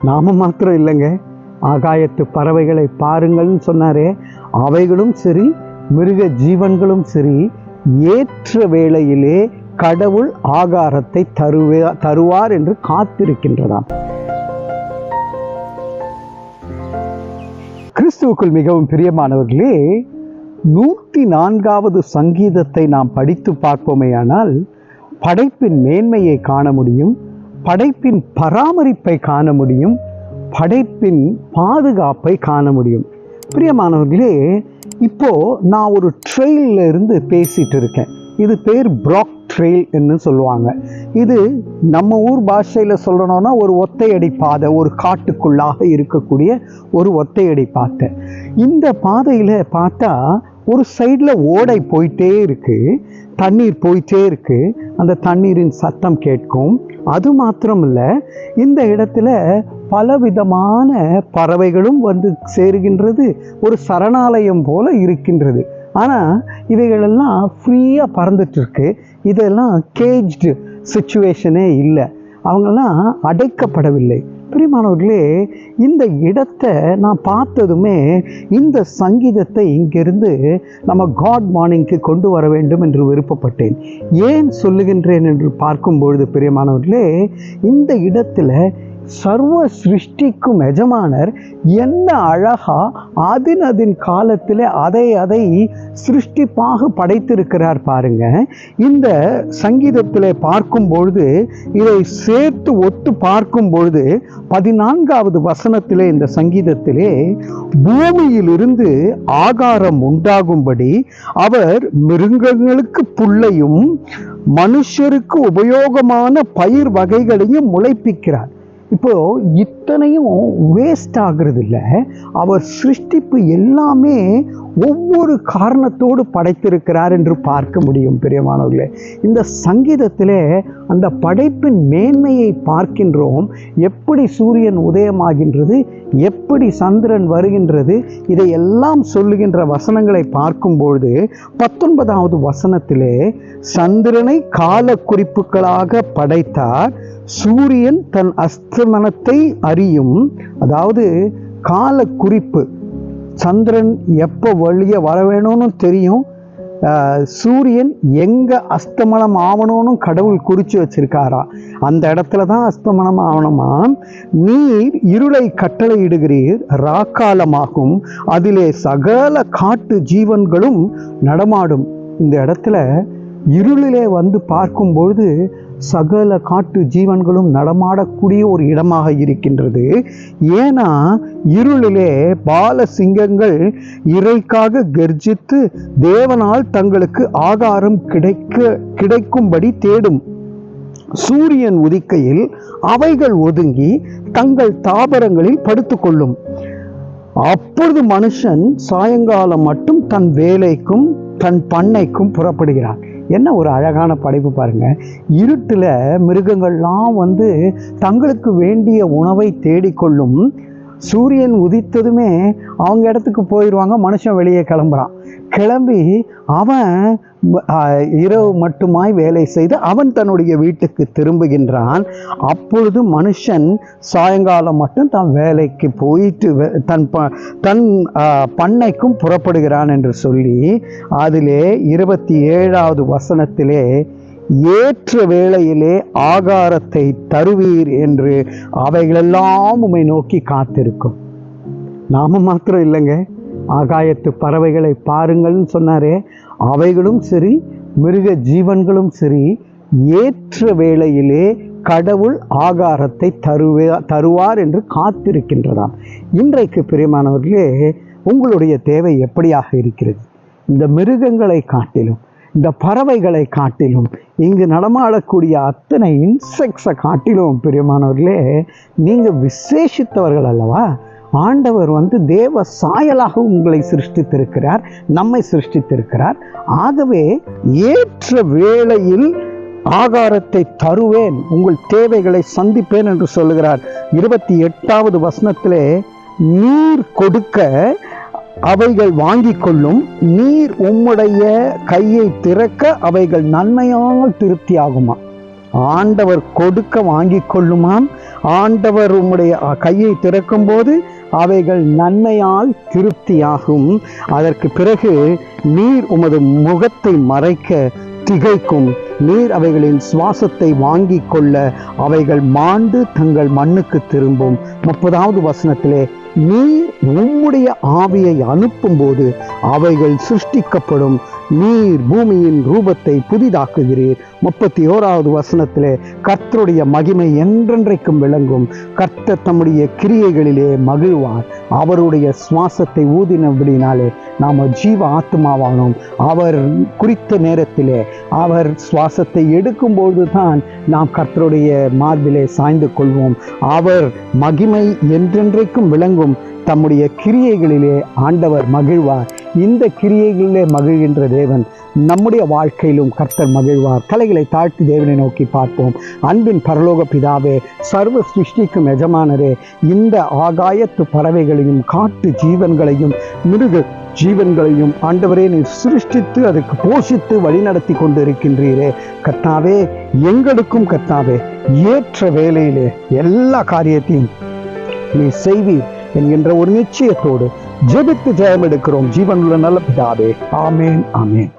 நாம மாத்திரம் இல்லைங்க. ஆகாயத்து பறவைகளை பாருங்கள்னு சொன்னாரே. அவைகளும் சரி மிருக ஜீவன்களும் சரி ஏற்ற வேளையிலே கடவுள் ஆகாரத்தை தருவே தருவார் என்று காத்திருக்கின்றதாம். கிறிஸ்துவுக்குள் மிகவும் பிரியமானவர்களே நூற்றி நான்காவது சங்கீதத்தை நாம் படித்து பார்ப்போமேயானால் படைப்பின் மேன்மையை காண முடியும். படைப்பின் பராமரிப்பை காண முடியும் படைப்பின் பாதுகாப்பை காண முடியும். பிரியமானவர்களே இப்போ நான் ஒரு ட்ரெயிலில் இருந்து பேசிட்டு இருக்கேன். இது பேர் ப்ராக் ட்ரெயில் என்று சொல்லுவாங்க. இது நம்ம ஊர் பாஷையில் சொல்லணும்னா ஒரு ஒத்தையடி பாதை ஒரு காட்டுக்குள்ளாக இருக்கக்கூடிய ஒரு ஒத்தையடி பாதை. இந்த பாதையில் பார்த்தா ஒரு சைடில் ஓடை போயிட்டே இருக்குது தண்ணீர் போயிட்டே இருக்குது அந்த தண்ணீரின் சத்தம் கேட்கும். அது மாத்திரம் இல்லை இந்த இடத்துல பலவிதமான பறவைகளும் வந்து சேருகின்றது ஒரு சரணாலயம் போல இருக்கின்றது. ஆனால் இவைகளெல்லாம் ஃப்ரீயாக பறந்துட்டுருக்கு. இதெல்லாம் கேஜ்டு சுச்சுவேஷனே இல்லை. அவங்கெல்லாம் அடைக்கப்படவில்லை. பிரிமானவர்களே இந்த இடத்தை நான் பார்த்ததுமே இந்த சங்கீதத்தை இங்கிருந்து நம்ம காட் மார்னிங்க்கு கொண்டு வர வேண்டும் என்று விருப்பப்பட்டேன். ஏன் சொல்லுகின்றேன் என்று பார்க்கும்பொழுது பிரியமானவர்களே இந்த இடத்துல சர்வ சிருஷ்டிக்கும் எஜமானர் என்ன அழகா அதின் அதின் காலத்தில் அதை அதை சிருஷ்டிப்பாக படைத்திருக்கிறார் பாருங்க. இந்த சங்கீதத்தில் பார்க்கும் பொழுது இதை சேர்த்து ஒத்து பார்க்கும் பொழுது பதினான்காவது வசனத்திலே இந்த சங்கீதத்திலே பூமியிலிருந்து ஆகாரம் உண்டாகும்படி அவர் மிருகங்களுக்கு புல்லையும் மனுஷருக்கு உபயோகமான பயிர் வகைகளையும் முளைப்பிக்கிறார். இப்போ இத்தனையும் வேஸ்ட் ஆகுறது இல்லை அவர் சிருஷ்டிப்பு எல்லாமே ஒவ்வொரு காரணத்தோடு படைத்திருக்கிறார் என்று பார்க்க முடியும் பிரியமானவர்களே. இந்த சங்கீதத்திலே அந்த படைப்பின் மேன்மையை பார்க்கின்றோம். எப்படி சூரியன் உதயமாகின்றது எப்படி சந்திரன் வருகின்றது இதையெல்லாம் சொல்லுகின்ற வசனங்களை பார்க்கும்பொழுது பத்தொன்பதாவது வசனத்திலே சந்திரனை கால குறிப்புகளாக படைத்தார் சூரியன் தன் அஸ்தமனத்தை அறியும். அதாவது கால குறிப்பு. சந்திரன் எப்போ வழிய வர வேணும்னு தெரியும். சூரியன் எங்கே அஸ்தமனம் ஆகணும்னு கடவுள் குறித்து வச்சிருக்காரா? அந்த இடத்துல தான் அஸ்தமனம் ஆகணுமா நீர் இருளை கட்டளையிடுகிறீர் ராக்காலமாகும். அதிலே சகல காட்டு ஜீவன்களும் நடமாடும். இந்த இடத்துல இருளிலே வந்து பார்க்கும்பொழுது சகல காட்டு ஜீவன்களும் நடமாடக்கூடிய ஒரு இடமாக இருக்கின்றது. ஏன்னா இருளிலே பால சிங்கங்கள் இறைக்காக கர்ஜித்து தேவனால் தங்களுக்கு ஆகாரம் கிடைக்க கிடைக்கும்படி தேடும். சூரியன் உதிக்கையில் அவைகள் ஒதுங்கி தங்கள் தாபரங்களில் படுத்துக்கொள்ளும். அப்பொழுது மனுஷன் சாயங்காலம் மட்டும் தன் வேலைக்கும் தன் பண்ணைக்கும் புறப்படுகிறான். என்ன ஒரு அழகான படைப்பு பாருங்க. இருட்டில் மிருகங்கள்லாம் வந்து தங்களுக்கு வேண்டிய உணவை தேடிக்கொள்ளும் சூரியன் உதித்ததுமே அவங்க இடத்துக்கு போயிடுவாங்க மனுஷன் வெளியே கிளம்புறான். கிளம்பி அவன் இரவு மட்டுமாய் வேலை செய்து அவன் தன்னுடைய வீட்டுக்கு திரும்புகின்றான். அப்பொழுது மனுஷன் சாயங்காலம் மட்டும் தன் வேலைக்கு போயிட்டு தன் ப தன் பண்ணைக்கும் புறப்படுகிறான் என்று சொல்லி அதிலே இருபத்தி ஏழாவது வசனத்திலே ஏற்ற வேளையிலே ஆகாரத்தை தருவீர் என்று அவைகளெல்லாம் உமை நோக்கி காத்திருக்கும். நாம மாத்திரம் இல்லைங்க. ஆகாயத்து பறவைகளை பாருங்கள்னு சொன்னாரே. அவைகளும் சரி மிருக ஜீவன்களும் சரி ஏற்ற வேளையிலே கடவுள் ஆகாரத்தை தருவே தருவார் என்று காத்திருக்கின்றதாம். இன்றைக்கு பிரியமானவர்களே உங்களுடைய தேவை எப்படியாக இருக்கிறது? இந்த மிருகங்களை காட்டிலும் இந்த பறவைகளை காட்டிலும் இங்கு நடமாடக்கூடிய அத்தனை இன்செக்ட்ஸை காட்டிலும் பிரியமானவர்களே நீங்கள் விசேஷித்தவர்கள் அல்லவா? ஆண்டவர் வந்து தேவ சாயலாக உங்களை சிருஷ்டித்திருக்கிறார் நம்மை சிருஷ்டித்திருக்கிறார். ஆகவே ஏற்ற வேளையில் ஆகாரத்தை தருவேன் உங்கள் தேவைகளை சந்திப்பேன் என்று சொல்லுகிறார். இருபத்தி எட்டாவது வசனத்திலே நீர் கொடுக்க அவைகள் வாங்கி கொள்ளும் நீர் உம்முடைய கையை திறக்க அவைகள் நன்மையால் திருப்தியாகுமா? ஆண்டவர் கொடுக்க வாங்கி கொள்ளுமாம். ஆண்டவர் உம்முடைய கையை திறக்கும் போது அவைகள் நன்மையால் திருப்தியாகும். அதற்கு பிறகு நீர் உமது முகத்தை மறைக்க திகைக்கும். நீர் அவைகளின் சுவாசத்தை வாங்கிக் கொள்ள அவைகள் மாண்டு தங்கள் மண்ணுக்கு திரும்பும். முப்பதாவது வசனத்திலே நீர் உம்முடைய ஆவியை அனுப்பும்போது அவைகள் சிருஷ்டிக்கப்படும். நீர் பூமியின் ரூபத்தை புதிதாக்குகிறீர். முப்பத்தி ஓராவது வசனத்திலே கர்த்தருடைய மகிமை என்றென்றைக்கும் விளங்கும். கர்த்தர் தம்முடைய கிரியைகளிலே மகிழ்வார். அவருடைய சுவாசத்தை ஊதினபடினாலே நாம் ஜீவ ஆத்மாவானோம். அவர் குறித்த நேரத்திலே அவர் சுவாசத்தை எடுக்கும்போது தான் நாம் கர்த்தருடைய மார்பிலே சாய்ந்து கொள்வோம். அவர் மகிமை என்றென்றைக்கும் விளங்கும். தம்முடைய கிரியைகளிலே ஆண்டவர் மகிழ்வார். இந்த கிரியைகளிலே மகிழ்கின்ற தேவன் நம்முடைய வாழ்க்கையிலும் கர்த்தர் மகிழ்வார். கலைகளை தாழ்த்தி தேவனை நோக்கி பார்ப்போம். அன்பின் பரலோக பிதாவே சர்வ சிருஷ்டிக்கும் எஜமானரே இந்த ஆகாயத்து பறவைகளையும் காட்டு ஜீவன்களையும் மிருக ஜீவன்களையும் ஆண்டவரே நீர் சிருஷ்டித்து அதுக்கு போஷித்து வழிநடத்தி கொண்டு இருக்கின்றீரே கர்த்தாவே எங்களுக்கும் கர்த்தாவே ஏற்ற வேலையிலே எல்லா காரியத்தையும் நீ செய்வீர் என்கின்ற ஒரு நிச்சயத்தோடு ஜெபித்து ஜெயம் எடுக்கிறோம் ஜீவனுள்ள நல்ல பிதாவே ஆமேன் ஆமேன்.